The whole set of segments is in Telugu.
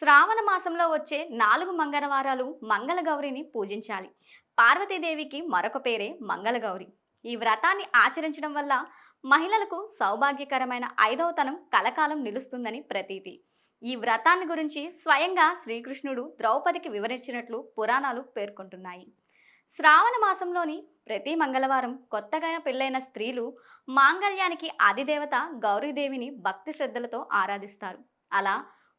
శ్రావణ మాసంలో వచ్చే నాలుగు మంగళవారాలు మంగళగౌరిని పూజించాలి. పార్వతీదేవికి మరొక పేరే మంగళగౌరి. ఈ వ్రతాన్ని ఆచరించడం వల్ల మహిళలకు సౌభాగ్యకరమైన ఐదవతనం కలకాలం నిలుస్తుందని ప్రతీతి. ఈ వ్రతాన్ని గురించి స్వయంగా శ్రీకృష్ణుడు ద్రౌపదికి వివరించినట్లు పురాణాలు పేర్కొంటున్నాయి. శ్రావణ మాసంలోని ప్రతి మంగళవారం కొత్తగా పెళ్ళైన స్త్రీలు మాంగళ్యానికి ఆదిదేవత గౌరీదేవిని భక్తి శ్రద్ధలతో ఆరాధిస్తారు. అలా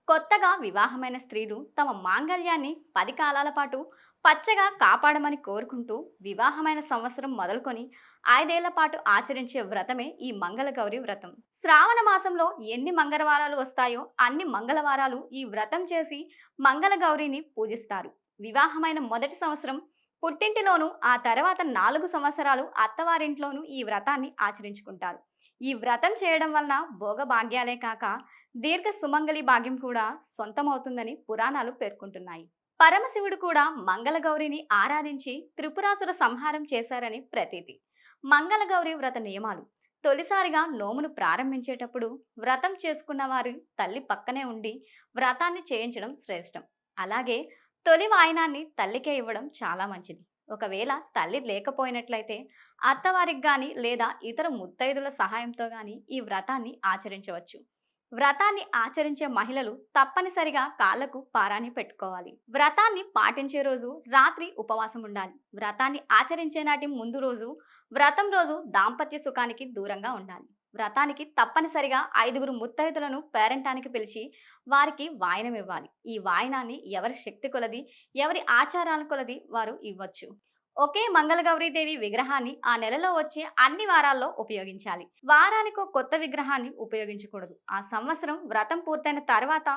కొత్తగా వివాహమైన స్త్రీలు తమ మాంగళ్యాన్ని పది కాలాల పాటు పచ్చగా కాపాడమని కోరుకుంటూ వివాహమైన సంవత్సరం మొదలుకొని ఐదేళ్ళ పాటు ఆచరించే వ్రతమే ఈ మంగళగౌరి వ్రతం. శ్రావణ మాసంలో ఎన్ని మంగళవారాలు వస్తాయో అన్ని మంగళవారాలు ఈ వ్రతం చేసి మంగళగౌరిని పూజిస్తారు. వివాహమైన మొదటి సంవత్సరం పుట్టింటిలోనూ ఆ తర్వాత నాలుగు సంవత్సరాలు అత్తవారింట్లోనూ ఈ వ్రతాన్ని ఆచరించుకుంటారు. ఈ వ్రతం చేయడం వలన భోగభాగ్యాలే కాక దీర్ఘ సుమంగళి భాగ్యం కూడా సొంతమవుతుందని పురాణాలు పేర్కొంటున్నాయి. పరమశివుడు కూడా మంగళగౌరిని ఆరాధించి త్రిపురాసుర సంహారం చేశారని ప్రతీతి. మంగళగౌరి వ్రత నియమాలు. తొలిసారిగా నోమును ప్రారంభించేటప్పుడు వ్రతం చేసుకున్న వారి తల్లి పక్కనే ఉండి వ్రతాన్ని చేయించడం శ్రేష్టం. అలాగే తొలి వాయినాన్ని తల్లికే ఇవ్వడం చాలా మంచిది. ఒకవేళ తల్లి లేకపోయినట్లయితే అత్తవారికి కానీ లేదా ఇతర ముత్తైదుల సహాయంతో కానీ ఈ వ్రతాన్ని ఆచరించవచ్చు. వ్రతాన్ని ఆచరించే మహిళలు తప్పనిసరిగా కాళ్ళకు పారాన్ని పెట్టుకోవాలి. వ్రతాన్ని పాటించే రోజు రాత్రి ఉపవాసం ఉండాలి. వ్రతాన్ని ఆచరించే నాటి ముందు రోజు వ్రతం రోజు దాంపత్య సుఖానికి దూరంగా ఉండాలి. వ్రతానికి తప్పనిసరిగా ఐదుగురు ముత్తైదులను పేరంటానికి పిలిచి వారికి వాయనం ఇవ్వాలి. ఈ వాయనాన్ని ఎవరి శక్తి కొలది ఎవరి ఆచారాల కొలది వారు ఇవ్వచ్చు. ఒకే మంగళగౌరీదేవి విగ్రహాన్ని ఆ నెలలో వచ్చే అన్ని వారాల్లో ఉపయోగించాలి. వారానికో కొత్త విగ్రహాన్ని ఉపయోగించకూడదు. ఆ సంవత్సరం వ్రతం పూర్తయిన తర్వాత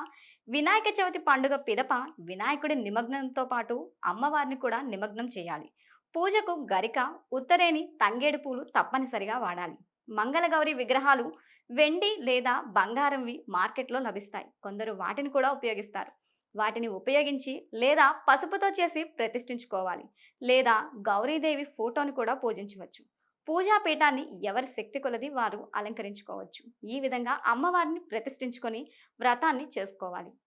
వినాయక చవితి పండుగ పిదప వినాయకుడి నిమగ్నంతో పాటు అమ్మవారిని కూడా నిమగ్నం చేయాలి. పూజకు గరిక ఉత్తరేని తంగేడు పూలు తప్పనిసరిగా వాడాలి. మంగళగౌరి విగ్రహాలు వెండి లేదా బంగారంవి మార్కెట్లో లభిస్తాయి. కొందరు వాటిని కూడా ఉపయోగిస్తారు. వాటిని ఉపయోగించి లేదా పసుపుతో చేసి ప్రతిష్ఠించుకోవాలి. లేదా గౌరీదేవి ఫోటోని కూడా పూజించవచ్చు. పూజా పీఠాన్ని ఎవరి శక్తి కొలది వారు అలంకరించుకోవచ్చు. ఈ విధంగా అమ్మవారిని ప్రతిష్ఠించుకొని వ్రతాన్ని చేసుకోవాలి.